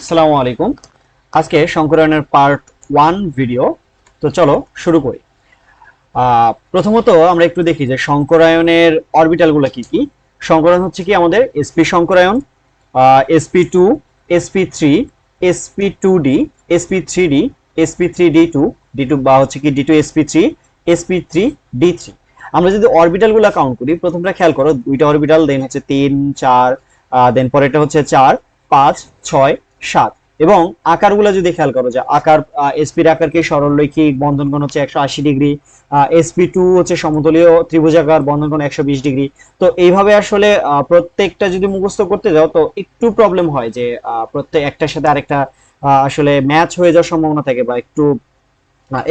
আসসালামু আলাইকুম। আজকে সংকরণের পার্ট ওয়ান ভিডিও তো চলো শুরু করি। প্রথমত আমরা একটু দেখি যে সংকরায়নের অরবিটালগুলো কি কি। সংকরায়ন হচ্ছে কি আমাদের SP সংকরায়ন sp two sp three sp two d sp three d sp three d two d two বা হচ্ছে কি d two sp three sp three d three আমরা যদি অরবিটালগুলো কাউন্ট করি, প্রথমটা খেয়াল করো, দুইটা অরবিটাল দেন হচ্ছে তিন, চার দেন পরেরটা হচ্ছে চার, পাঁচ, ছয় সাত। এবং আকারগুলো যদি খেয়াল করো, যে আকার এসপির আকার কি সরলরৈখিক বন্ধনকোণ হচ্ছে একশো আশি ডিগ্রি এসপি টু হচ্ছে সমতলীয় ত্রিভুজাকার বন্ধনকোণ একশো বিশ ডিগ্রি। তো এইভাবে আসলে প্রত্যেকটা যদি মুখস্থ করতে যাও, তো একটু প্রবলেম হয় যে প্রত্যেক একটার সাথে আরেকটা আসলে ম্যাচ হয়ে যাওয়ার সম্ভাবনা থাকে বা একটু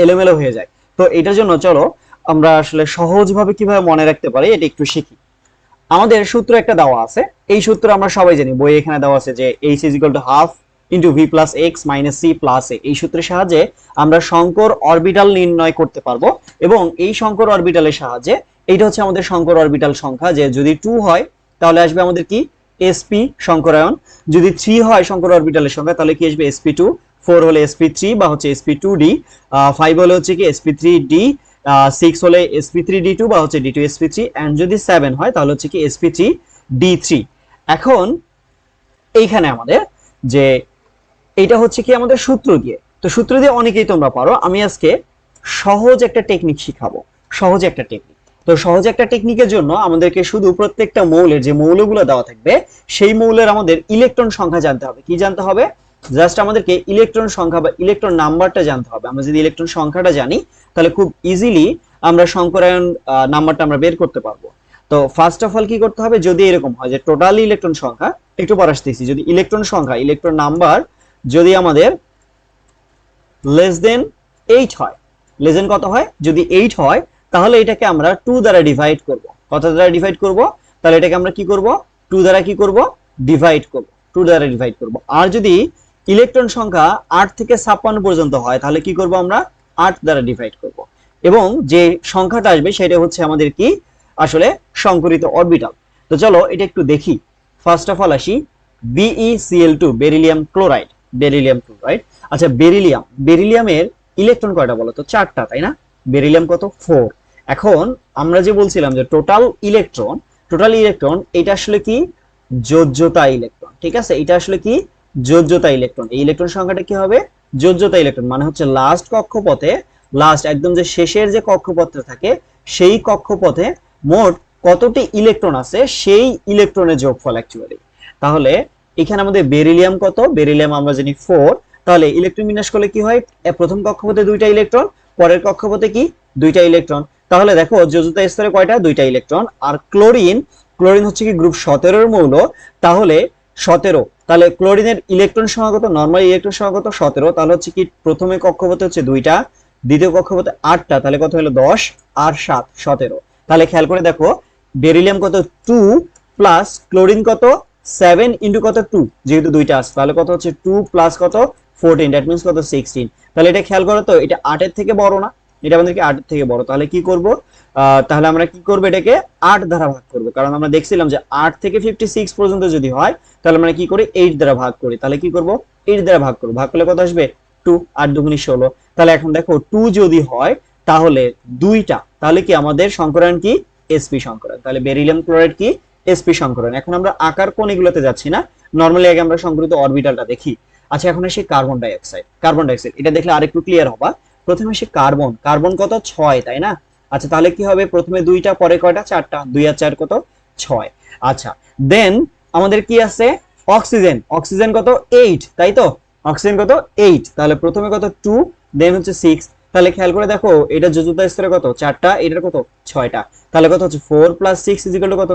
এলোমেলো হয়ে যায়। তো এটার জন্য চলো আমরা আসলে সহজভাবে কীভাবে মনে রাখতে পারি, এটা একটু শিখি। আমাদের সূত্র একটা দেওয়া আছে। এই সূত্র আমরা সবাই জানি বই এখানে দেওয়া আছে যে H is equal to half into V plus X minus C plus A এই সূত্রের সাহায্যে আমরা সংকর অরবিটাল নির্ণয় করতে পারব এবং এই সংকর অরবিটালের সাহায্যে এইটা হচ্ছে আমাদের সংকর অরবিটাল সংখ্যা, যে যদি টু হয়, তাহলে আসবে আমাদের কি? এসপি সংকরায়ন। যদি থ্রি হয় সংকর অরবিটালের সংখ্যা, তাহলে কি আসবে? এসপি টু ফোর হলে এসপি থ্রি বা হচ্ছে এসপি টু ডি ফাইভ হলে হচ্ছে কি? এসপি থ্রি ডি সিক্স হলে এসপি থ্রি ডি টু বা হচ্ছে d two sp three and যদি সেভেন হয়, তাহলে হচ্ছে কি এসপি থ্রি ডি থ্রি এখন এইখানে আমাদের যে এটা হচ্ছে কি আমাদের সূত্র দিয়ে। তো সূত্র দিয়ে অনেকেই তোমরা পারো, আমি আজকে সহজ একটা টেকনিক শিখাবো। সহজ একটা টেকনিক তো সহজ একটা টেকনিকের জন্য আমাদেরকে শুধু প্রত্যেকটা মৌলের যে মৌলগুলো দেওয়া থাকবে, সেই মৌলের আমাদের ইলেকট্রন সংখ্যা জানতে হবে। কি জানতে হবে? জাস্ট আমাদেরকে ইলেকট্রন সংখ্যা বা ইলেকট্রন নাম্বারটা জানতে হবে। আমরা যদি ইলেকট্রন সংখ্যাটা জানি, তাহলে খুব ইজিলি আমরা সংকরায়ন নাম্বারটা আমরা বের করতে পারব। তো ফার্স্ট অফ অল কি করতে হবে? যদি এরকম হয় যে টোটাল ইলেকট্রন সংখ্যা, একটু পর আসতেছি। যদি ইলেকট্রন সংখ্যা ইলেকট্রন নাম্বার যদি আমাদের লেস দেন এইট হয় লেস দেন কত হয়? যদি এইট হয়, তাহলে এটাকে আমরা টু দ্বারা ডিভাইড করব। কত দ্বারা ডিভাইড করব? তাহলে এটাকে আমরা কি করব? টু দ্বারা কি করব? ডিভাইড করব। টু দ্বারা ডিভাইড করব। আর যদি ইলেকট্রন সংখ্যা আট থেকে ছাপ্পান্ন পর্যন্ত হয়, তাহলে কি করব আমরা? আট দ্বারা ডিভাইড করব। এবং যে সংখ্যাটা আসবে সেটা হচ্ছে আমাদের কি? আসলে সংকরিত অরবিটাল তো চলো এটা একটু দেখি। ফার্স্ট অফ অল আসি। BECL two beryllium chloride beryllium chloride আচ্ছা বেরিলিয়াম বেরিলিয়ামের ইলেকট্রন কয়টা বলো তো? চারটা, তাই না? বেরিলিয়াম কত? ফোর এখন আমরা যে বলছিলাম যে টোটাল ইলেকট্রন টোটাল ইলেকট্রন এটা আসলে কি? যোজ্যতা ইলেকট্রন ঠিক আছে? এটা আসলে কি? যোজ্যতা ইলেকট্রন এই ইলেকট্রন সংখ্যাটা কি হবে? যোজ্যতা ইলেকট্রন মানে হচ্ছে লাস্ট কক্ষপথে লাস্ট একদম যে শেষের যে কক্ষপথটা থাকে, সেই কক্ষপথে মোট কতটি ইলেকট্রন আছে? সেই ইলেকট্রনের যোগফল অ্যাকচুয়ালি তাহলে এখানে আমাদের বেরিলিয়াম কত? বেরিলিয়াম আমরা জানি ফোর তাহলে ইলেকট্রন বিন্যাস করলে কি হয়? প্রথম কক্ষপথে দুইটা ইলেকট্রন পরের কক্ষপথে কি? দুইটা ইলেকট্রন তাহলে দেখো যোজতা স্তরে কয়টা? দুইটা ইলেকট্রন আর ক্লোরিন ক্লোরিন হচ্ছে কি গ্রুপ সতেরোর মৌল। তাহলে সতেরো। তাহলে ক্লোরিনের ইলেকট্রন কত নর্মাল ইলেকট্রন কত সতেরো, তাহলে হচ্ছে কি প্রথমে কক্ষপথে হচ্ছে দুইটা, দ্বিতীয় কক্ষপথে আটটা, তাহলে কত হলো দশ, আর সাত, সতেরো। তাহলে খেয়াল করে দেখো বেরিলিয়াম কত টু প্লাস ক্লোরিন কত সেভেন ইন্টু কত টু যেহেতু দুইটা আছে, তাহলে কত হচ্ছে টু প্লাস কত ফোরটিন দ্যাট মিনস কত সিক্সটিন তাহলে এটা খেয়াল করো তো, এটা আটের থেকে বড় না, এটা আমাদেরকে আটের থেকে বড়। তাহলে কি করব? তাহলে আমরা কি করব এটাকে আট দ্বারা ভাগ করব? কারণ আমরা দেখছিলাম যে আট থেকে ফিফটি সিক্স পর্যন্ত যদি হয়, তাহলে আমরা কি করি? এইট দ্বারা ভাগ করি। তাহলে কি করব? এইট দ্বারা ভাগ করব। ভাগ করলে কত আসবে? টু আট দুগুনি ষোলো। তাহলে এখন দেখো টু যদি হয়, তাহলে দুইটা। তাহলে কি আমাদের সংকরায়ন কি? এসপি সংকরায়ন তাহলে বেরিলিয়াম ক্লোরাইড কি? এসপি সংকরায়ন এখন আমরা আকার কোন এগুলোতে যাচ্ছি না? নর্মালি আগে আমরা সংকরিত অরবিটালটা দেখি। আচ্ছা এখন আসি কার্বন ডাইঅক্সাইড কার্বন ডাইঅক্সাইড এটা দেখলে আরেকটু ক্লিয়ার হবা। প্রথমে আসি কার্বন কার্বন কত? ছয়, তাই না? আচ্ছা তাহলে কি হবে? প্রথমে দুইটা, পরে কয়টা? চারটা। দুই আর চার কত? ছয়। আচ্ছা দেন আমাদের কি আছে? অক্সিজেন। অক্সিজেন কত? এইট তাই তো? অক্সিজেন কত? এইট তাহলে প্রথমে কত? টু দেন হচ্ছে সিক্স তাহলে খেয়াল করে দেখো, এটা যোজতা স্তরে কত? চারটা, এটার কত? ছয়টা। তাহলে কত হচ্ছে? Four plus six is equal কত?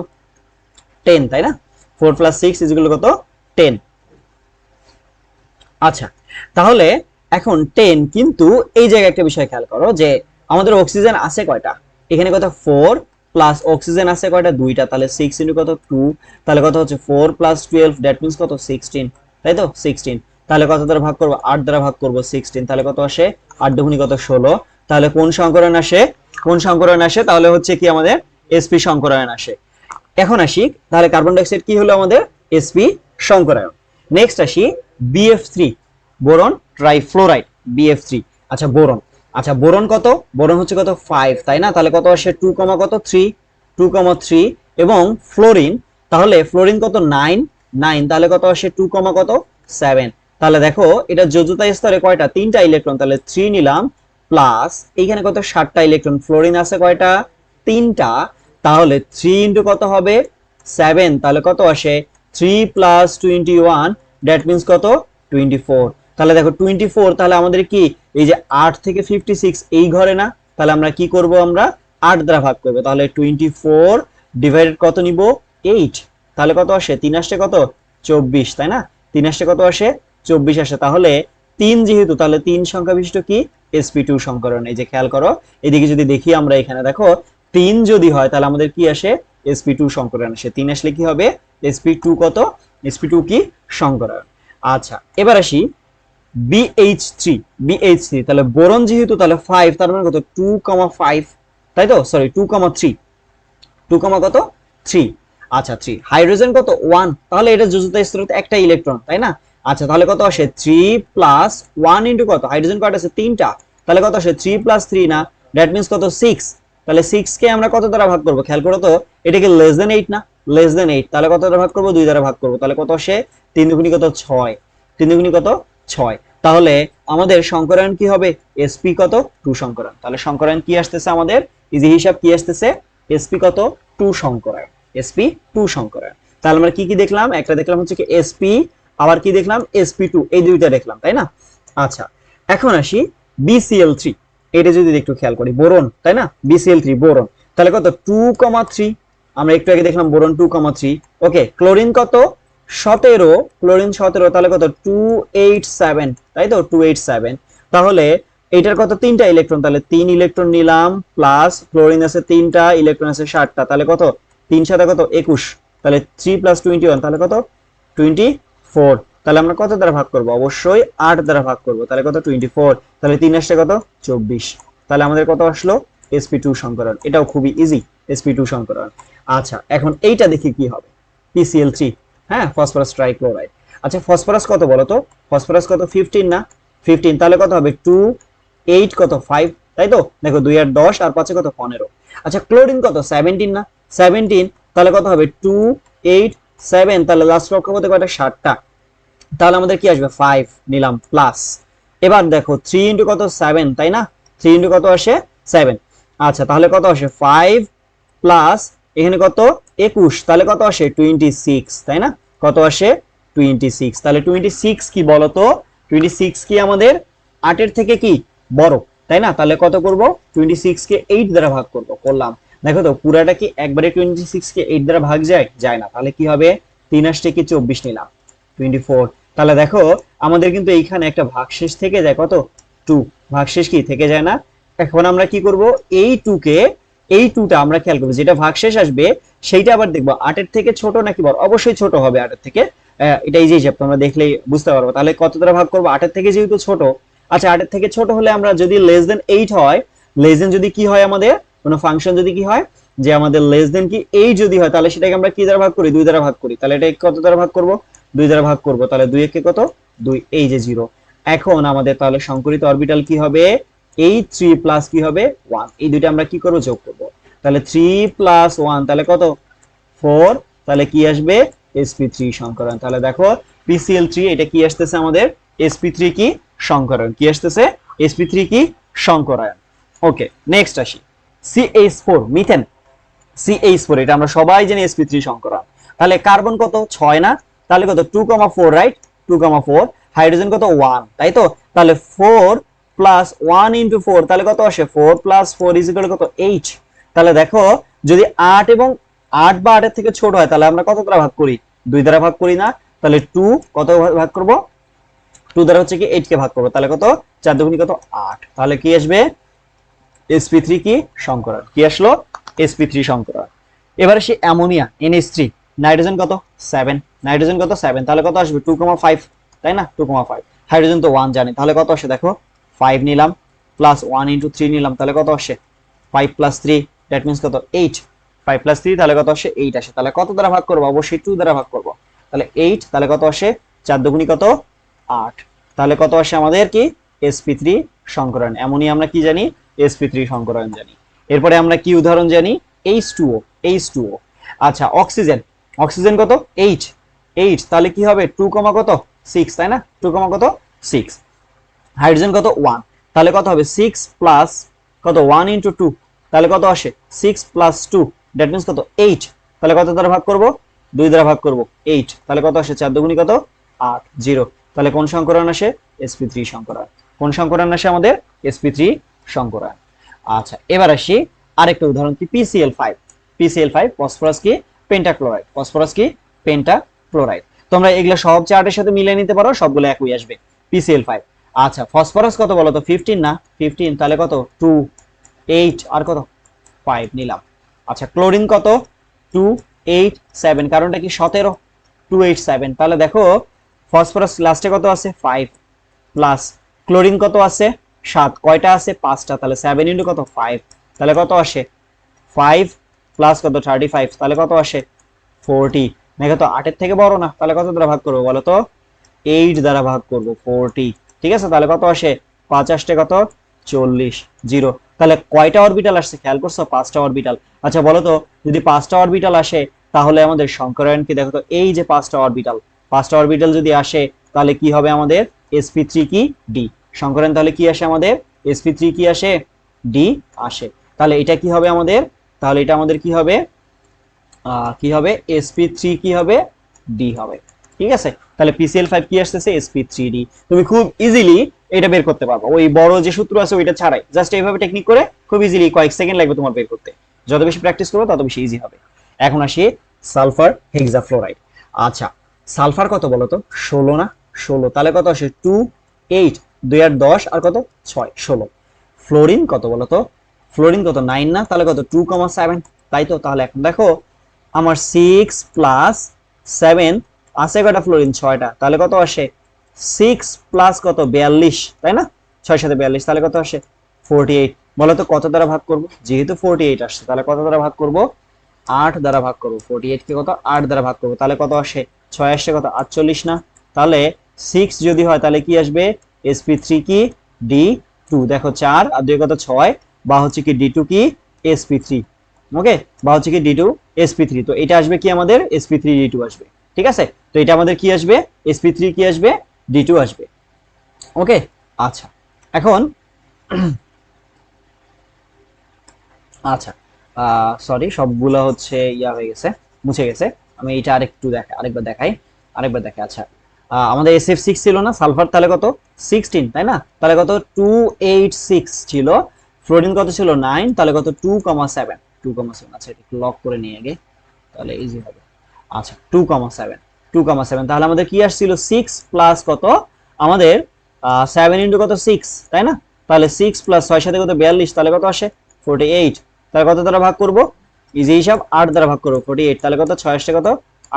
টেন তাই না? Four plus six is equal কত? টেন আচ্ছা তাহলে এখন টেন কিন্তু এই জায়গায় একটা বিষয় খেয়াল করো যে আমাদের অক্সিজেন আছে কয়টা? এখানে কত ফোর প্লাস অক্সিজেন আছে কয়টা? দুইটা, তাহলে সিক্স ইন্টু কত? টু তাহলে কত হচ্ছে four plus twelve that means কত? সিক্সটিন তাই তো? সিক্সটিন তাহলে কত দ্বারা ভাগ করব? আট দ্বারা ভাগ করব সিক্সটিন তাহলে কত আসে? আট দুগুনি কত? ষোলো, তাহলে কোন সংকরণ আসে? কোন সংকরণ আসে? তাহলে হচ্ছে কি আমাদের? এসপি সংকরায়ন আসে। এখন আসি, তাহলে কার্বন ডাইঅক্সাইড কি হলো আমাদের? এসপি সংকরায়ন নেক্সট আসি BF three boron trifluoride BF three আচ্ছা বোরন। আচ্ছা বোরন কত? বোরন হচ্ছে কত? ফাইভ তাই না? তাহলে কত আসে? টু কমা কত? থ্রি টু কমা থ্রি এবং ফ্লোরিন তাহলে ফ্লোরিন কত? নাইন নাইন তাহলে কত আসে? টু কমা কত? সেভেন তাহলে দেখো, এটা যোজতা স্তরে কয়টা? তিনটা ইলেকট্রন তাহলে থ্রি নিলাম প্লাস এইখানে কত? সাতটা ইলেকট্রন ফ্লোরিন আছে কয়টা? তিনটা। তাহলে থ্রি ইন্টু কত হবে? সেভেন তাহলে কত আসে? Three plus twenty one that means কত? টোয়েন্টি ফোর তাহলে দেখো টোয়েন্টি ফোর তাহলে আমাদের কি? এই যে আট থেকে ফিফটি সিক্স এই ঘরে না, তাহলে আমরা কি করব আমরা? আট দ্বারা ভাগ করব। তাহলে টোয়েন্টি ফোর ডিভাইডেড কত নিব? এইট তাহলে কত আসে? তিন আসছে কত? চব্বিশ, তাই না? তিন আসছে কত আসে? চব্বিশ আসে। তাহলে তিন যেহেতু, তাহলে তিন সংখ্যা বিশিষ্ট কি? এসপি টু সংকরণ। এই যে খেয়াল করো, এদিকে যদি দেখি আমরা এখানে, দেখো, তিন যদি হয়, তাহলে আমাদের কি আসে? এসপি টু সংকরণ আসে। তিন আসলে কি হবে? এসপি টু কত? এসপি টু কি? সংকরণ। আচ্ছা এবার আসি বিএইচ থ্রি বিএইচ থ্রি তাহলে বোরন যেহেতু, তাহলে ফাইভ তার মানে কত? টু কমা ফাইভ তাই তো? Sorry two comma three two comma কত? থ্রি আচ্ছা থ্রি হাইড্রোজেন কত? ওয়ান তাহলে এটা যোজতা স্তরে একটা ইলেকট্রন তাই না? আচ্ছা তাহলে কত আসে? থ্রি প্লাস ওয়ান ইন্টু কত? হাইড্রোজেন কয়টা আছে তিনটা। তাহলে কত আসে? থ্রি প্লাস থ্রি না? দ্যাট মিনস কত? সিক্স তাহলে সিক্স কে আমরা কত দ্বারা ভাগ করব? খেয়াল করো তো, এটাকে লেস দেন এইট না? লেস দেন এইট তাহলে কত দ্বারা ভাগ করব? দুই দ্বারা ভাগ করব। তাহলে কত আসে? তিন দুগুনি কত? ছয়। তিন দুগুনি কত? ছয়। তাহলে আমাদের সংকরায়ন কি হবে? এসপি কত? টু সংকরায়ন তাহলে সংকরায়ন কি আসতেছে আমাদের? ইজি হিসাব কি আসতেছে? এসপি কত? টু সংকরায়ন এসপি টু সংকরায়ন তাহলে আমরা কি কি দেখলাম? একটা দেখলাম হচ্ছে কি এসপি আবার কি দেখলাম? এসপি টু এই দুইটা দেখলাম, তাই না? আচ্ছা এখন আসি বিসিএল থ্রি এটা যদি একটু খেয়াল করি, বোরন, তাই না? BCL three boron. তাহলে কত? টু কমা থ্রি আমরা একটু আগে দেখলাম boron two comma three okay chlorine কত? সতেরো, ক্লোরিন সতেরো, তাহলে কত? টু এইট সেভেন তাই তো? টু এইট সেভেন তাহলে এটার কত? তিনটা ইলেকট্রন তাহলে তিন ইলেকট্রন নিলাম প্লাস ক্লোরিন আছে তিনটা ইলেকট্রন আছে ষাটটা তাহলে কত? তিন সাথে কত? একুশ। তাহলে থ্রি প্লাস টোয়েন্টি ওয়ান তাহলে কত? টোয়েন্টি ফোর তাহলে আমরা কত দ্বারা ভাগ করব? অবশ্যই আট দ্বারা ভাগ করব। তাহলে কত? টোয়েন্টি ফোর তাহলে তিন আসছে কত? চব্বিশ। তাহলে আমাদের কত আসলো? এসপি টু সংকরণ। এটাও খুবই ইজি এসপি টু সংকরণ। আচ্ছা এখন এইটা দেখি কি হবে। পিসিএল থ্রি হ্যাঁ ফসফরাস ট্রাইক্লোরাইড আচ্ছা ফসফরাস কত বলো তো? ফসফরাস কত? ফিফটিন না? ফিফটিন তাহলে কত হবে? টু এইট কত? ফাইভ তাই তো? দেখো, দুই আর দশ, আর পাঁচে কত? পনেরো। আচ্ছা ক্লোরিন কত? সেভেন্টিন না? সেভেন্টিন তাহলে কত হবে? টু এইট সেভেন তাহলে লাস্ট পক্ষ কত কয়টা ষাটটা। তাহলে আমাদের কি আসবে? ফাইভ নিলাম প্লাস এবার দেখো থ্রি ইন্টু কত? সেভেন তাই না? থ্রি ইন্টু কত আসে? সেভেন আচ্ছা তাহলে কত আসে? ফাইভ প্লাস এখানে কত? একুশ, তাহলে কত আসে? টোয়েন্টি সিক্স তাই না? কত আসে? টোয়েন্টি সিক্স তাহলে টোয়েন্টি সিক্স কি বলতো? টোয়েন্টি সিক্স কি আমাদের আটের থেকে কি? বড়, তাই না? তাহলে কত করব? টোয়েন্টি সিক্স কে এইট দ্বারা ভাগ করব, করলাম। দেখো তো, পুরাটা কি একবারে টোয়েন্টি সিক্স কে এইট দ্বারা ভাগ যায়? যায় না। তাহলে কি হবে? তিন আসতে কি চব্বিশ নিলাম। টোয়েন্টি ফোর তাহলে দেখো, আমাদের কিন্তু এইখানে একটা ভাগশেষ থেকে যায়। কত? টু ভাগশেষ কি? থেকে যায় না। এখন আমরা কি করব? এই টু কে এই টুটা আমরা খেয়াল করব, যেটা ভাগশেষ আসবে, সেইটা আবার দেখব, আটের থেকে ছোট নাকি বড়? অবশ্যই ছোট হবে আটের থেকে। এটা যে হিসাব তোমরা দেখলেই বুঝতে পারব। তাহলে কত ভাগ করব? আটের থেকে যেহেতু ছোট আচ্ছা আটের থেকে ছোট হলে আমরা যদি লেস দেন এইট হয় লেস দেন যদি কি হয় আমাদের? কোনো ফাংশন যদি কি হয়? যে আমাদের লেস দেন কি এই যদি হয়, তাহলে সেটাকে আমরা কি দ্বারা ভাগ করি? দুই দ্বারা ভাগ করি। তাহলে এটা কত দ্বারা ভাগ করব? দুই দ্বারা ভাগ করব। তাহলে দুই একে কত? দুই, এই যে জিরো এখন আমাদের তাহলে সংকরিত অরবিটাল কি হবে? এই থ্রি প্লাস কি হবে? ওয়ান এই দুইটা আমরা কি করব? যোগ করব। তাহলে থ্রি প্লাস ওয়ান তাহলে কত? ফোর তাহলে কি আসবে? এসপি থ্রি সংকরণ। তাহলে দেখো পিসিএল থ্রি এটা কি আসতেছে আমাদের? এসপি থ্রি কি? সংকরণ। কি আসতেছে? এসপি থ্রি কি? সংকরায়ন ওকে নেক্সট আসি। CH four methane CH four এটা আমরা সবাই জানি এসপি থ্রি সংকরণ। তাহলে কার্বন কত? ছয় না? তাহলে কত? Two comma four right two comma four hydrogen কত? ওয়ান তাই তো? তাহলে four plus one into four তাহলে কত আসে? ফোর প্লাস ফোর ইজ কত? এইট তাহলে দেখো, যদি আট এবং আট বা আটের থেকে ছোট হয়, তাহলে আমরা কত দ্বারা ভাগ করি? দুই দ্বারা ভাগ করি না, তাহলে টু কত ভাগ করব? টু দ্বারা হচ্ছে কি এইট কে ভাগ করব। তাহলে কত? চার দুগুনি কত? আট। তাহলে কি আসবে? এসপি থ্রি কি? সংকরণ। কি আসলো? এসপি থ্রি সংকরণ। এবার সে অ্যামোনিয়া এনএস থ্রি নাইট্রোজেন কত? সেভেন নাইট্রোজেন কত? সেভেন তাহলে কত আসবে? টু কমা ফাইভ তাই না? টু কমা ফাইভ হাইড্রোজেন তো ওয়ান জানি। তাহলে কত আসে? দেখো ফাইভ নিলাম প্লাস ওয়ান ইন্টু থ্রি নিলাম, তাহলে কত আসে? Five plus three that means কত? এইট ফাইভ প্লাস থ্রি তাহলে কত আসে? এইট আসে। তাহলে কত দ্বারা ভাগ করব? অবশ্যই টু দ্বারা ভাগ করব। তাহলে এইট তাহলে কত আসে? চার দুগুণি কত? আট। তাহলে কত আসে আমাদের কি? এসপি থ্রি সংকরায়ন এমনই আমরা কি জানি? এসপি থ্রি সংকরায়ন জানি। এরপরে আমরা কি উদাহরণ জানি? H two O H two O আচ্ছা অক্সিজেন অক্সিজেন কত? এইট এইট তাহলে কি হবে? টু কমা কত? সিক্স তাই না? টু কমা কত? সিক্স হাইড্রোজেন কত? ওয়ান তাহলে কত হবে? সিক্স প্লাস কত? ওয়ান ইন্টু টু তাহলে কত আসে? Six plus two that means কত? এইট তাহলে কত দ্বারা ভাগ করব? দুই দ্বারা ভাগ করব। এইট তাহলে কত আসে? চার দুগুণি কত? আট। জিরো তাহলে কোন সংকরণ আসে? এসপি থ্রি সংকরণ। কোন সংকরণ আসে আমাদের? এসপি থ্রি সংকরণ। আচ্ছা এবার আসি আরেকটা উদাহরণ কি? PCL five PCL five phosphorus কি? পেন্টাক্লোরাইড ফসফরাস কি? পেন্টাক্লোরাইড তোমরা এগুলো সব চার্টের সাথে মিলিয়ে নিতে পারো, সবগুলো একই আসবে। পিসিএল ফাইভ আচ্ছা ফসফরাস কত বলো তো? ফিফটিন না? ফিফটিন তাহলে কত? টু এইট আর কত? ফাইভ নিলাম। আচ্ছা ক্লোরিন কত? টু এইট সেভেন কারণটা কি সতেরো? টু এইট সেভেন তাহলে দেখো ফসফরাস লাস্টে কত আছে? ফাইভ প্লাস ক্লোরিন কত আছে? সাত, কয়টা আছে? পাঁচটা, তাহলে সেভেন ইন্টু কত? ফাইভ তাহলে কত আসে? ফাইভ প্লাস কত? থার্টি ফাইভ তাহলে কত আসে? ফোরটি দেখো তো, আটের থেকে বড় না, তাহলে কত দ্বারা ভাগ করব বলো তো? এইট দ্বারা ভাগ করব ফোরটি ঠিক আছে? তাহলে কত আসে? আসতে কত? চল্লিশ, জিরো। তাহলে কয়টা অরবিটাল আসছে? খেয়াল করছ? পাঁচটা অরবিটাল আচ্ছা বলো তো, যদি পাঁচটা অরবিটাল আসে, তাহলে আমাদের সংকরায়ন কি? দেখো তো, এই যে পাঁচটা অরবিটাল পাঁচটা অরবিটাল যদি আসে, তাহলে কি হবে আমাদের? এসপি থ্রি কি? ডি সংকরায়ন তাহলে কি আসে আমাদের? এসপি থ্রি কি আসে? ডি আসে। তাহলে এটা কি হবে আমাদের? তাহলে এটা আমাদের কি হবে? কি হবে? Sp3 থ্রি কি হবে? ডি হবে। ঠিক আছে? তাহলে পিসিএল ফাইভ কি আসতেছে? Sp3 থ্রি তুমি খুব ইজিলি এটা বের করতে পারবে। ওই বড় যে সূত্র আছে, ওইটা ছাড়াই। জাস্ট এইভাবে টেকনিক করে খুব ইজিলি কয়েক সেকেন্ড লাগবে তোমার বের করতে। যত বেশি প্র্যাকটিস করবে, তত বেশি ইজি হবে। এখন আসি সালফার হেক্সাফ্লোরাইড আচ্ছা সালফার কত বলো তো? ষোলো না? ষোলো। তাহলে কত আসে? টু এইট দুই আর দশ, আর কত? ছয়, ষোলো। ফ্লোরিন কত বলো তো? ফ্লোরিন কত? নাইন না? তাহলে কত? টু কমা সেভেন তাই তো? তাহলে এখন দেখো, আমার সিক্স প্লাস সেভেন আছে কয়টা ফ্লোরিন ছয়টা। তাহলে কত আসে? সিক্স প্লাস কত? বিয়াল্লিশ, তাই না? ছয় সাথে বিয়াল্লিশ, তাহলে কত আসে? ফোরটি এইট বলো তো কত দ্বারা ভাগ করব? যেহেতু ফোরটি এইট আসছে, তাহলে কত দ্বারা ভাগ করব? আট দ্বারা ভাগ করব। ফোরটি এইট কে কত? আট দ্বারা ভাগ করব। তাহলে কত আসে? ছয় আসছে কত? আটচল্লিশ না? তাহলে সিক্স যদি হয়, তাহলে কি আসবে? এসপি থ্রি কি? ডি টু দেখো চার, আর দুই কত? ছয়। বা হচ্ছে কি ডি টু কি? এসপি থ্রি ওকে বা হচ্ছে কি ডি টু এসপি থ্রি তো এটা আসবে কি আমাদের? এসপি থ্রি ডি টু আসবে। ঠিক আছে? তো এটা আমাদের কি আসবে? এসপি থ্রি কি আসবে? ডি টু আসবে। ওকে আচ্ছা। এখন আচ্ছা। সরি সবগুলো হচ্ছে ইয়া হয়ে গেছে, মুছে গেছে। আমি এটা আরেকটু দেখা, আরেকবার দেখাই আরেকবার দেখাই। আচ্ছা। আমাদের এস এফ সিক্স ছিল না, সালফার তাহলে কত? সিক্সটিন তাই না? তাহলে কত? টু এইট সিক্স ছিল। ফ্লোরিন কত ছিল? নাইন তাহলে কত? Two comma seven two comma seven আচ্ছা লক করে নিয়ে আগে। তাহলে ইজি হবে। আচ্ছা two comma seven two comma seven তাহলে আমাদের কি আসছিল? সিক্স প্লাস কত? আমাদের সেভেন ইন্টু কত? সিক্স তাই না? তাহলে সিক্স প্লাস ছয় সাথে কত? বিয়াল্লিশ। তাহলে কত আসে? ফোর্টি এইট তাহলে কত দ্বারা ভাগ করব? ইজি হিসাব, আট দ্বারা ভাগ করব। ফোর্টি এইট তাহলে কত? ছয় আসছে কত?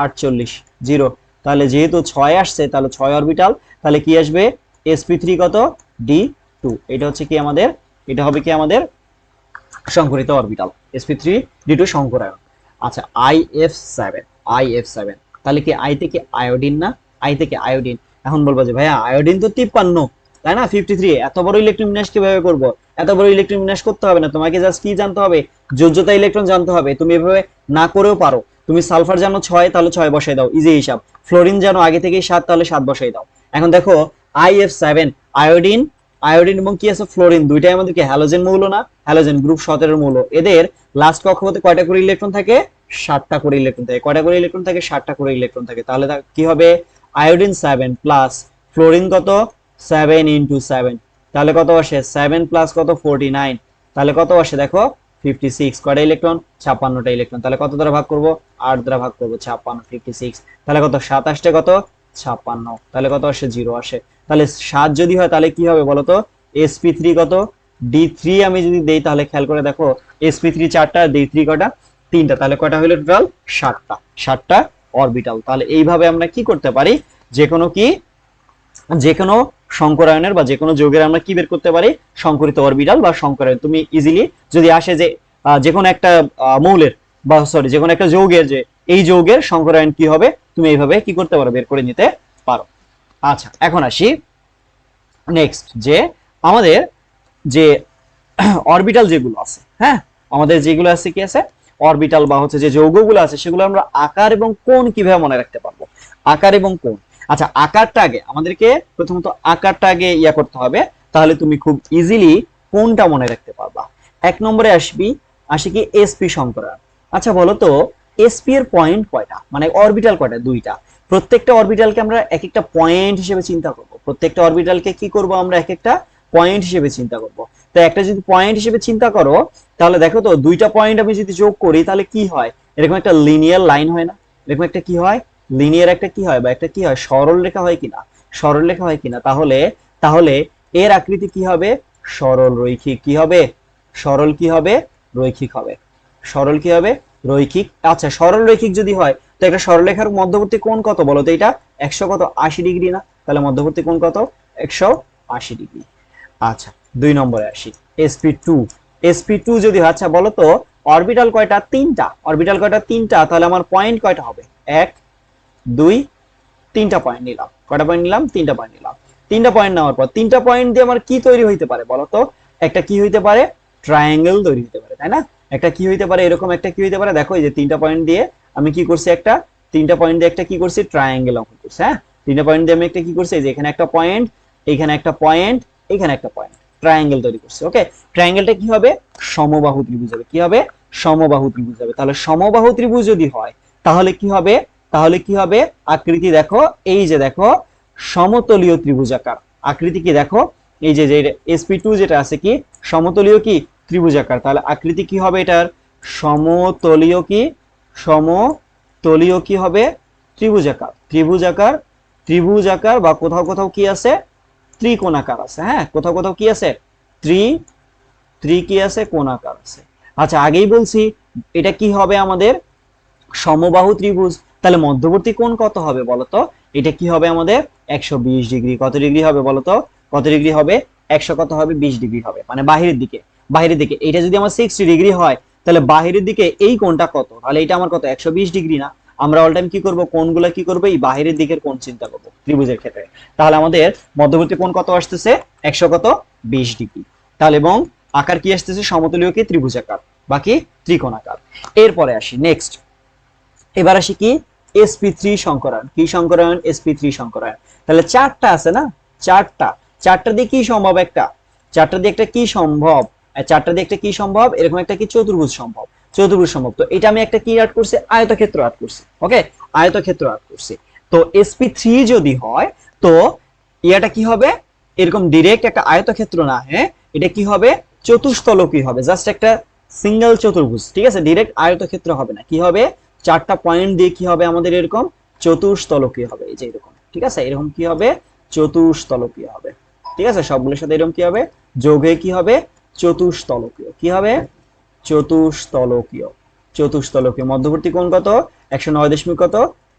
আটচল্লিশ। জিরো তাহলে যেহেতু ছয় আসছে, তাহলে ছয় অরবিটাল তাহলে কি আসবে? এসপি থ্রি কত? ডি টু এটা হচ্ছে কি আমাদের? এটা হবে কি আমাদের? সংকরিত orbital SP three D two সংকরায়ন। আচ্ছা I F seven I F seven তাহলে কি আই থেকে আয়োডিন না? আই থেকে আয়োডিন। এখন বলব যে ভাইয়া, আয়োডিন তো তিপ্পান্ন, তাই না? ফিফটি থ্রি এত বড় ইলেকট্রন বিন্যাস কীভাবে করব? এত বড় ইলেকট্রন বিন্যাস করতে হবে না, তোমাকে জাস্ট কি জানতে হবে? যোজ্যতা ইলেকট্রন জানতে হবে। তুমি এভাবে না করেও পারো। তুমি সালফার জানো ছয়, তাহলে ছয় বসাই দাও। ইজি হিসাব। ফ্লোরিন জানো আগে থেকেই সাত, তাহলে সাত বসাই দাও। এখন দেখো I F seven iodine iodine এবং কি আছে? ফ্লোরিন দুইটাই আমাদেরকে হ্যালোজেন মৌল না? হ্যালোজেন গ্রুপ সতেরোর মৌল। এদের লাস্ট কক্ষপথে কয়টা করে ইলেকট্রন থাকে? সাতটা করে ইলেকট্রন থাকে। কয়টা করে ইলেকট্রন থাকে? সাতটা করে ইলেকট্রন থাকে। তাহলে কি হবে? আয়োডিন সেভেন প্লাস ফ্লোরিন কত? সেভেন ইন্টু সেভেন তাহলে কত আসে? সেভেন প্লাস কত? ফোরটি নাইন তাহলে কত আসে? দেখো ফিফটি সিক্স কয়টা ইলেকট্রন ছাপ্পান্নটা ইলেকট্রন তাহলে কত দ্বারা ভাগ করব? আট দ্বারা ভাগ করব, ছাপ্পান্ন ফিফটি সিক্স তাহলে কত? সাতাশটা কত? ছাপ্পান্ন। তাহলে কত আসে? জিরো আসে। তাহলে সাত যদি হয়, তাহলে কি হবে বলতো? এসপি থ্রি কত? ডি থ্রি আমি যদি দেই, তাহলে খেয়াল করে দেখো এসপি থ্রি চারটা ডি থ্রি কটা তিনটা, তাহলে কয়টা হলো টোটাল ষাটটা ষাটটা অরবিটাল তাহলে এইভাবে আমরা কি করতে পারি? যে কোনো কি? যে কোনো বা যে কোনো যৌগের আমরা কি বের করতে পারি? সংকরিত অরবিটাল বা সংকরায়ন। তুমি ইজিলি যদি আসে যে যে কোনো একটা মৌলের বা সরি যে কোনো একটা যৌগের যে, এই যৌগের সংকরায়ন কি হবে? তুমি এইভাবে কি করতে পারো? বের করে নিতে পারো। আচ্ছা এখন আসি। নেক্সট যে আমাদের যে অরবিটাল যেগুলো আছে হ্যাঁ? আমাদের যেগুলো আছে কি আছে? অরবিটাল বা হচ্ছে যে যৌগগুলো আছে, সেগুলো আমরা আকার এবং কোণ কীভাবে মনে রাখতে পারব? আকার এবং কোণ। আচ্ছা আকারটা আগে। আমাদেরকে প্রথমত আকারটা আগে ইয়া করতে হবে, তাহলে তুমি খুব ইজিলি কোনটা মনে রাখতে পারবা। এক নম্বরে আসবি, আসি কি এসপি সংকরায়ন আচ্ছা বলো তো এসপি এর পয়েন্ট কয়টা? মানে অরবিটাল কয়টা? দুইটা। প্রত্যেকটা অরবিটালকে আমরা এক একটা পয়েন্ট হিসেবে চিন্তা করব। প্রত্যেকটা অরবিটালকে কি করব আমরা? এক একটা পয়েন্ট হিসেবে চিন্তা করব। তো একটা যদি পয়েন্ট হিসেবে চিন্তা করো, তাহলে দেখো তো দুইটা পয়েন্ট আমি যদি যোগ করি, তাহলে কি হয়? এরকম একটা লিনিয়ার লাইন হয় না? এরকম একটা কি হয়? লিনিয়ার একটা কি হয়? বা একটা কি হয়? সরল রেখা হয় কিনা? সরল রেখা হয় কিনা? তাহলে তাহলে এর আকৃতি কি হবে? সরল রৈখিক কি হবে? সরল কি হবে? রৈখিক হবে। সরল কি হবে? রৈখিক। আচ্ছা সরল রৈখিক যদি হয়, তো একটা সরলরেখার মধ্যবর্তী কোণ কত বলো তো এটা? একশো কত? আশি ডিগ্রি না? তাহলে মধ্যবর্তী কোণ কত? একশো আশি ডিগ্রি। আচ্ছা দুই নম্বরে আসি। এসপি টু এসপি টু যদি আচ্ছা বলো তো অরবিটাল কয়টা? তিনটা। অরবিটাল কয়টা? তিনটা। তাহলে আমার পয়েন্ট কয়টা হবে? এক, দুই, তিনটা পয়েন্ট নিলাম। কয়টা পয়েন্ট নিলাম? তিনটা পয়েন্ট নিলাম। তিনটা পয়েন্ট নেওয়ার পর, তিনটা পয়েন্ট দিয়ে আমার কি তৈরি হইতে পারে বলো তো? একটা কি হইতে পারে? ট্রায়াঙ্গেল তৈরি হতে পারে, তাই না? একটা কি হইতে পারে? এরকম একটা কি হইতে পারে? দেখো, এই যে তিনটা পয়েন্ট দিয়ে আমি কি করছি একটা? তিনটা পয়েন্ট দিয়ে একটা কি করছি? ট্রায়াঙ্গেল অঙ্কন করছি হ্যাঁ? তিনটা পয়েন্ট দিয়ে আমি একটা কি করছি? এই যে এখানে একটা পয়েন্ট এখানে একটা পয়েন্ট এখানে একটা পয়েন্ট ট্রায়াঙ্গেল তৈরি করছি ওকে ট্রায়াঙ্গেলটা কি হবে? সমবাহু ত্রিভুজ হবে। কি হবে? সমবাহু ত্রিভুজ হবে। তাহলে সমবাহু ত্রিভুজ যদি হয়, তাহলে কি হবে? তাহলে কি হবে? আকৃতি দেখো, এই যে দেখো, সমতলীয় ত্রিভুজাকার আকৃতি কি দেখো? এই যে যে এসপি টু যেটা আছে কি? সমতলীয় কি? ত্রিভুজাকার তাহলে আকৃতি কি হবে এটার? সমতলীয় কি? সমতলীয় কি হবে? ত্রিভুজাকার ত্রিভুজাকার ত্রিভুজাকার বা কোথাও কোথাও কি আছে? ত্রিকোণাকার আছে হ্যাঁ? কোথাও কোথাও কি আছে? ত্রি ত্রি কি আছে? কোণাকার আছে। আচ্ছা আগেই বলছি, এটা কি হবে আমাদের? সমবাহু ত্রিভুজ। তাহলে মধ্যবর্তী কোণ কত হবে বলতো? এটা কি হবে আমাদের? একশো বিশ ডিগ্রি। কত ডিগ্রি হবে বলতো? কত ডিগ্রি হবে? একশো কত হবে? বিশ ডিগ্রি হবে। মানে বাহিরের দিকে বাহিরের দিকে। এটা যদি আমার সিক্সটি ডিগ্রি হয়, তাহলে বাহিরের দিকে এই কোণটা কত? তাহলে এটা আমার কত? একশো বিশ ডিগ্রি না। আমরা অল টাইম কি করব? কোণগুলো কি করব? এই বাহিরের দিকের কোন চিন্তা করব? ত্রিভুজের ক্ষেত্রে। তাহলে আমাদের মধ্যবর্তী কোণ কত আসতেছে? একশো কত? বিশ ডিগ্রি। তাহলে এবং আকার কি আসতেছে? সমতলীয় কি? ত্রিভুজাকার বাকি ত্রিকোণাকার এরপরে আসি নেক্সট এবার আসি কি? এসপি থ্রি সংকরায়ন কি সংকরায়ন এসপি থ্রি সংকরায়ন তাহলে চারটা আছে না? চারটা। চারটা দিয়ে কি সম্ভব একটা? চারটা দিয়ে একটা কি সম্ভব? চারটা দিয়ে একটা কি সম্ভব? এরকম একটা কি চতুর্ভুজ সম্ভব। চতুর্ভুজ সম্ভব তো এটা আমি একটা কি আর্ট করছি আয়তক্ষেত্র আর্ট করছি ওকে আয়তক্ষেত্র আর্ট করছি তো এসপি থ্রি যদি হয় তো ইয়াটা কি হবে এরকম ডিরেক্ট একটা আয়তক্ষেত্র না হ্যাঁ এটা কি হবে চতুস্তলকী হবে জাস্ট একটা সিঙ্গেল চতুর্ভুজ ঠিক আছে ডিরেক্ট আয়তক্ষেত্র হবে না কি হবে চারটা পয়েন্ট দিয়ে কি হবে আমাদের এরকম চতুস্তলকী হবে এই যে এরকম ঠিক আছে এরকম কি হবে চতুস্তলকী হবে ঠিক আছে সবগুলোর সাথে এরকম কি হবে যোগে কি হবে চতুস্তলকীয় কি হবে চতুস্তলকীয় চতুস্তলকীয় মধ্যবর্তী কোণ কত? একশো নয় দশমিক কত?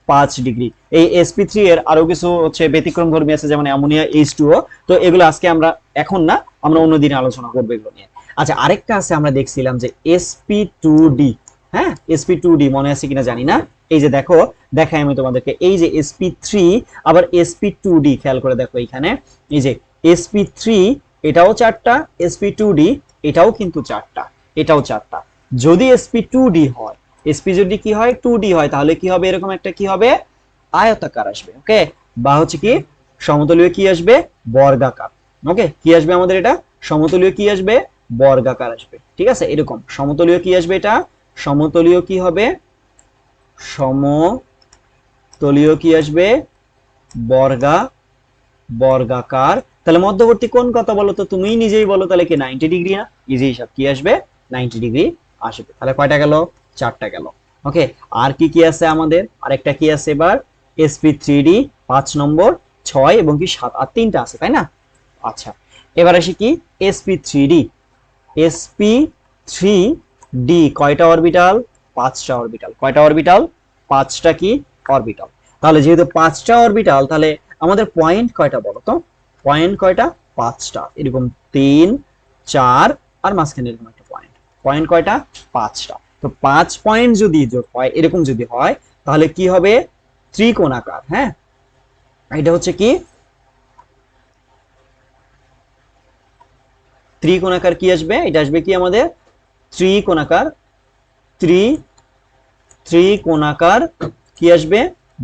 পাঁচ ডিগ্রি। এই এসপি থ্রি এর আরও কিছু হচ্ছে ব্যতিক্রম ধর্মী আছে, যেমন অ্যামোনিয়া এইচ টু তো এগুলো আজকে আমরা এখন না, আমরা অন্যদিন আলোচনা করব এগুলো নিয়ে। আচ্ছা আরেকটা আছে আমরা দেখছিলাম যে এসপি টু ডি হ্যাঁ এসপি টু ডি মনে আছে কিনা জানি না। এই যে দেখো, দেখাই আমি তোমাদেরকে। এই যে এসপি থ্রি আবার এসপি টু ডি খেয়াল করে দেখো এইখানে। এই যে এসপি থ্রি এটাও চারটা এসপি টু ডি এটাও কিন্তু চারটা। এটাও চারটা। যদি এসপি টু ডি হয় এসপি যদি কি হয় টু ডি হয়, তাহলে কি হবে? এরকম একটা কি হবে? আয়তাকার আসবে ওকে বা হচ্ছে কি, সমতলীয় কি আসবে? বর্গাকার ওকে কি আসবে আমাদের এটা? সমতলীয় কি আসবে? বর্গাকার আসবে, ঠিক আছে? এরকম, সমতলীয় কি আসবে এটা? সমতলীয় কি হবে? সমতলীয় কি আসবে? বর্গা, বর্গাকার। তাহলে মধ্যবর্তী কোন কথা বলো তো? তুমিই নিজেই বলো তাহলে কি নাইনটি ডিগ্রি না? ইজি হিসাব, কি আসবে? নাইনটি ডিগ্রি আসবে। তাহলে কয়টা গেল? চারটা গেল। ওকে, আর কি কি আছে আমাদের? আরেকটা কি আছে এবার? এসপি থ্রি ডি পাঁচ নম্বর, ছয় এবং কি সাত, আর তিনটা আছে, তাই না? আচ্ছা এবার আসি কি? SP three D SP three D কয়টা অরবিটাল পাঁচটা অরবিটাল কয়টা অরবিটাল পাঁচটা কি? অরবিটাল তাহলে যেহেতু পাঁচটা অরবিটাল তাহলে আমাদের পয়েন্ট কয়টা বলো তো? পয়েন্ট কয়টা? পাঁচটা। এরকম তিন, চার, আর মাঝখানে এরকম পয়েন্ট কয়টা? পাঁচটা। তো পাঁচ পয়েন্ট যদি যোগ হয়, এরকম যদি হয়, তাহলে কি হবে? ত্রিকোণাকার হ্যাঁ? এটা হচ্ছে কি? ত্রিকোণাকার কি আসবে? এটা আসবে কি আমাদের? ত্রিকোণাকার। ত্রি, ত্রিকোণাকার কি আসবে?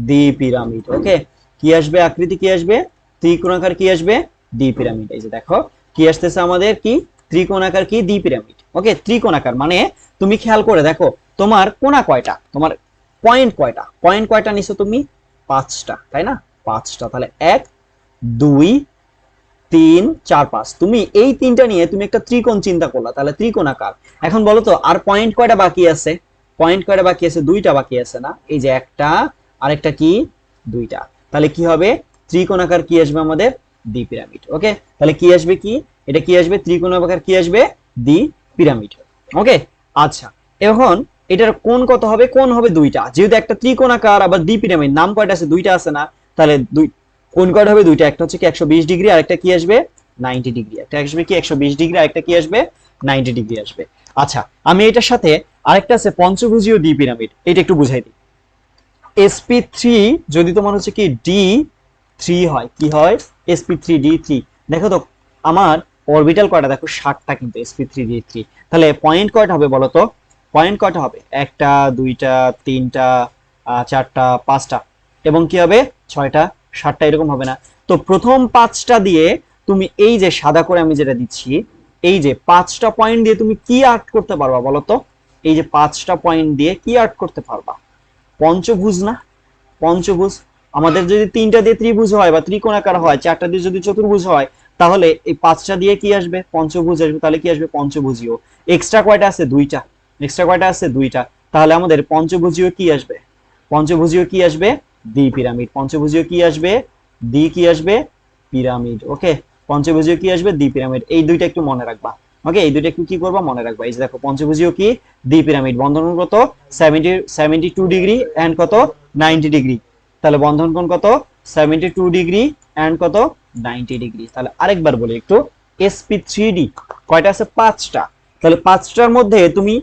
দ্বি পিরামিড ওকে? কি আসবে? আকৃতি কি আসবে? ত্রিকোণাকার কি আসবে? দ্বি পিরামিড এই যে দেখো, কি আসতেছে আমাদের? কি? ত্রিকোণাকার কি? দ্বি পিরামিড। ওকে ত্রিকোণাকার মানে তুমি খেয়াল করে দেখো, তোমার কোনা কয়টা? তোমার পয়েন্ট কয়টা? পয়েন্ট কয়টা নিছো তুমি? পাঁচটা, তাই না? পাঁচটা, তাহলে এক, দুই, তিন, চার, পাঁচ। তুমি এই তিনটা নিয়ে তুমি একটা ত্রিকোণ চিন্তা করলা, তাহলে ত্রিকোণাকার। এখন বলো তো, আর পয়েন্ট কয়টা বাকি আছে? পয়েন্ট কয়টা বাকি আছে? দুইটা বাকি আছে না? এই যে একটা, আরেকটা কি? দুইটা। তাহলে কি হবে? ত্রিকোণাকার কি আসবে আমাদের? দ্বি পিরামিড। ওকে তাহলে কি আসবে কি? এটা কি আসবে? ত্রিকোণাকার কি আসবে? দ্বি পিরামিড ওকে আচ্ছা এখন এটার কোন কত হবে? কোন হবে দুইটা। যেহেতু একটা ত্রিকোণাকার আবার দ্বি পিরামিড নাম কয়টা আছে? দুইটা আছে না। তাহলে দুই, কোণ কয়টা হবে? দুইটা। একটা হচ্ছে কি একশো বিশ ডিগ্রি আর একটা কি আসবে? Ninety degree. একটা আসবে কি একশো বিশ ডিগ্রি আর একটা কি আসবে? নাইনটি ডিগ্রি আসবে। আচ্ছা আমি এটার সাথে আরেকটা আছে পঞ্চভুজীয় দ্বি পিরামিড এটা একটু বুঝাই দিই। এসপি থ্রি যদি তোমার হচ্ছে কি ডি থ্রি হয়, কি হয়? এসপি থ্রি ডি থ্রি দেখো তো, আমার অরবিটাল কয়টা? দেখো ষাটটা কিন্তু এসপি থ্রি ডি থ্রি তাহলে পয়েন্ট কয়টা হবে বলো তো পয়েন্ট কয়টা হবে? একটা, দুইটা, তিনটা চারটা, পাঁচটা। এবং কি হবে? ছয়টা, সাতটা এরকম হবে না। তো প্রথম পাঁচটা দিয়ে তুমি এই যে সাদা করে আমি যেটা দিচ্ছি, এই যে পাঁচটা পয়েন্ট দিয়ে তুমি কি আর্ট করতে পারবা বলো তো এই যে পাঁচটা পয়েন্ট দিয়ে কি আর্ট করতে পারবা? পঞ্চভুজ না? পঞ্চভুজ। আমাদের যদি তিনটা দিয়ে ত্রিভুজ হয় বা ত্রিকোণাকার হয়, চারটা দিয়ে যদি চতুর্ভুজ হয় তাহলে এই পাঁচটা দিয়ে কি আসবে? পঞ্চভুজ আসবে, তাহলে কি আসবে? পঞ্চভুজীয়। এক্সট্রা কয়টা আছে? দুইটা। এক্সট্রা কয়টা আছে? দুইটা। তাহলে আমাদের পঞ্চভুজীয় কি আসবে? পঞ্চভুজীয় কি আসবে? দ্বি পিরামিড পঞ্চভুজীয় কি আসবে? দ্বি কি আসবে? পিরামিড ওকে পঞ্চভুজীয় কি আসবে? দ্বি পিরামিড এই দুইটা একটু মনে রাখবা। ওকে এই দুইটা একটু কি করবা? মনে রাখবা। এই যে দেখো, পঞ্চভুজীয় কি? দ্বি পিরামিড বন্ধন কত? Seventy seventy two degree and কত? নাইনটি ডিগ্রি তাহলে বন্ধন কোণ কত? সেভেন্টি টু ডিগ্রি অ্যান্ড কত? নাইনটি ডিগ্রি তাহলে আরেকবার বলি একটু। এসপি থ্রি ডি কয়টা আছে? পাঁচটা। তাহলে পাঁচটার মধ্যে তুমি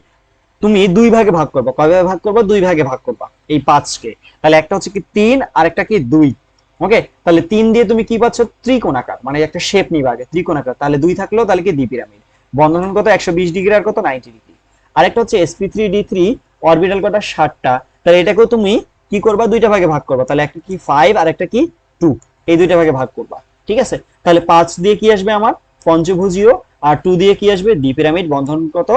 তুমি দুই ভাগে ভাগ করবা। কয় ভাগে করবা? দুই ভাগে ভাগ করবা এই পাঁচকে। তাহলে একটা হচ্ছে কি তিন, আর একটা কি দুই। ওকে তাহলে তিন দিয়ে তুমি কি পাচ্ছ? ত্রিকোণাকার মানে একটা শেপ নিবা আগে ত্রিকোণাকার। তাহলে দুই থাকলেও তাহলে কি দ্বি পিরামিড বন্ধন কত? একশো বিশ ডিগ্রি আর কত? নাইনটি ডিগ্রি আরেকটা হচ্ছে SP three D three orbital কটা ষাটটা। তাহলে এটাকেও তুমি কি করবা? দুইটা ভাগে ভাগ করবা। তাহলে একটা কি ফাইভ আর একটা কি টু এই দুইটা ভাগে ভাগ করবা। ঠিক আছে? তাহলে পাঁচ দিয়ে কি আসবে আমার? পঞ্চভুজীয়। আর টু দিয়ে কি আসবে? ডি পিরামিড বন্ধন কত?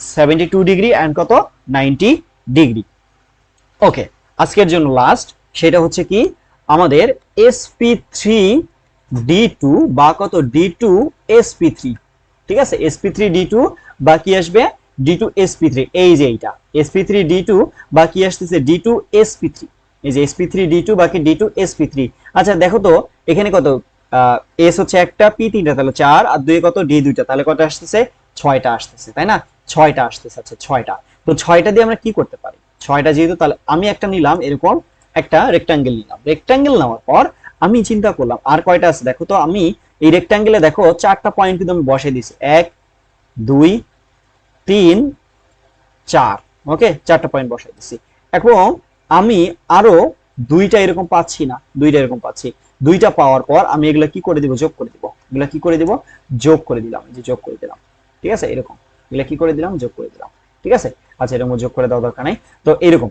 সেভেন্টি টু ডিগ্রি অ্যান্ড কত? নাইনটি ডিগ্রি ওকে আজকের জন্য লাস্ট সেটা হচ্ছে কি? আমাদের এসপি থ্রি ডি টু বা কত? ডি টু এসপি থ্রি ঠিক আছে? এসপি থ্রি ডি টু বা কি আসবে? ডি টু এসপি থ্রি এই যে এইটা। এসপি থ্রি ডি টু বা কি আসতেছে ডি টু এসপি থ্রি এই যে এসপি থ্রি ডি টু বাকি ডি টু এসপি থ্রি আচ্ছা দেখো তো, এখানে কত? এস হচ্ছে একটা পি তিনটা, তাহলে চার, আর দুই কত? ডি দুইটা। তাহলে কত আসতেছে? ছয়টা আসতেছে, তাই না? ছয়টা আসতেছে আচ্ছা ছয়টা। তো ছয়টা দিয়ে আমরা কি করতে পারি? ছয়টা যেহেতু, তাহলে আমি একটা নিলাম, এরকম একটা রেক্টাঙ্গেল নিলাম। রেক্টাঙ্গেল নেওয়ার পর আমি চিন্তা করলাম, আর কয়টা আছে? দেখো তো, আমি এই রেক্টাঙ্গেলে দেখো, চারটা পয়েন্ট কিন্তু আমি বসে দিছি এক, দুই তিন, চার। ওকে চারটা পয়েন্ট বসাই দিছি। এখন আমি আরও দুইটা এরকম পাচ্ছি না, দুইটা এরকম পাচ্ছি। দুইটা পাওয়ার পর আমি এগুলা কি করে দিব? যোগ করে দিব। এগুলা কি করে দিব? যোগ করে দিলাম। যে যোগ করে দিলাম। ঠিক আছে? এরকম। এগুলা কি করে দিলাম? যোগ করে দিলাম। ঠিক আছে? আচ্ছা এরকম যোগ করে দেওয়া দরকার নাই। তো এরকম।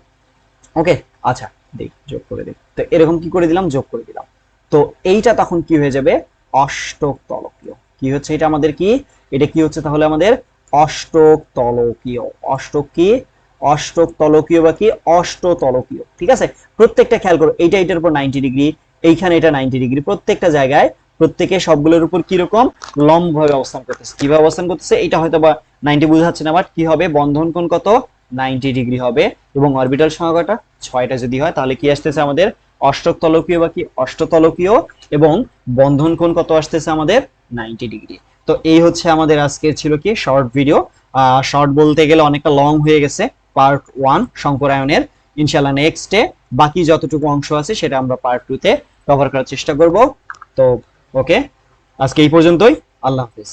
ওকে আচ্ছা দেখ যোগ করে দিই। তো এরকম কি করে দিলাম? যোগ করে দিলাম। তো এইটা তখন কি হয়ে যাবে? অষ্টক তলকীয় কি হচ্ছে? এটা আমাদের কি? এটা কি হচ্ছে? তাহলে আমাদের অষ্টক তলকীয় অষ্টক কি অষ্টক তলকীয় বা কি? অষ্টতলকীয়। ঠিক আছে? প্রত্যেকটা খেয়াল করো, এইটা এটার উপর নাইনটি ডিগ্রি এইখানে এটা নাইনটি ডিগ্রি প্রত্যেকটা জায়গায় প্রত্যেকে সবগুলোর উপর কীরকম? লম্ব ভাবে অবস্থান করতেছে। কীভাবে অবস্থান করতেছে? এটা হয়তো বা নাইনটি বোঝাচ্ছে না বাট কি হবে? বন্ধন কোণ কত? নাইনটি ডিগ্রি হবে। এবং অরবিটাল সংখ্যাটা ছয়টা যদি হয়, তাহলে কি আসতেছে আমাদের? অষ্টক তলকীয় বা কি? অষ্টতলকীয়। এবং বন্ধন কোণ কত আসতেছে আমাদের? নাইনটি ডিগ্রি তো এই হচ্ছে আমাদের আজকে ছিল কি? শর্ট ভিডিও শর্ট বলতে গেলে অনেকটা লং হয়ে গেছে পার্ট ওয়ান শঙ্করায়নের ইনশাল্লাহ নেক্সটে বাকি যতটুকু অংশ আছে সেটা আমরা পার্ট টুতে কভার করার চেষ্টা করব। তো ওকে আজকে এই পর্যন্তই। আল্লাহ হাফিজ।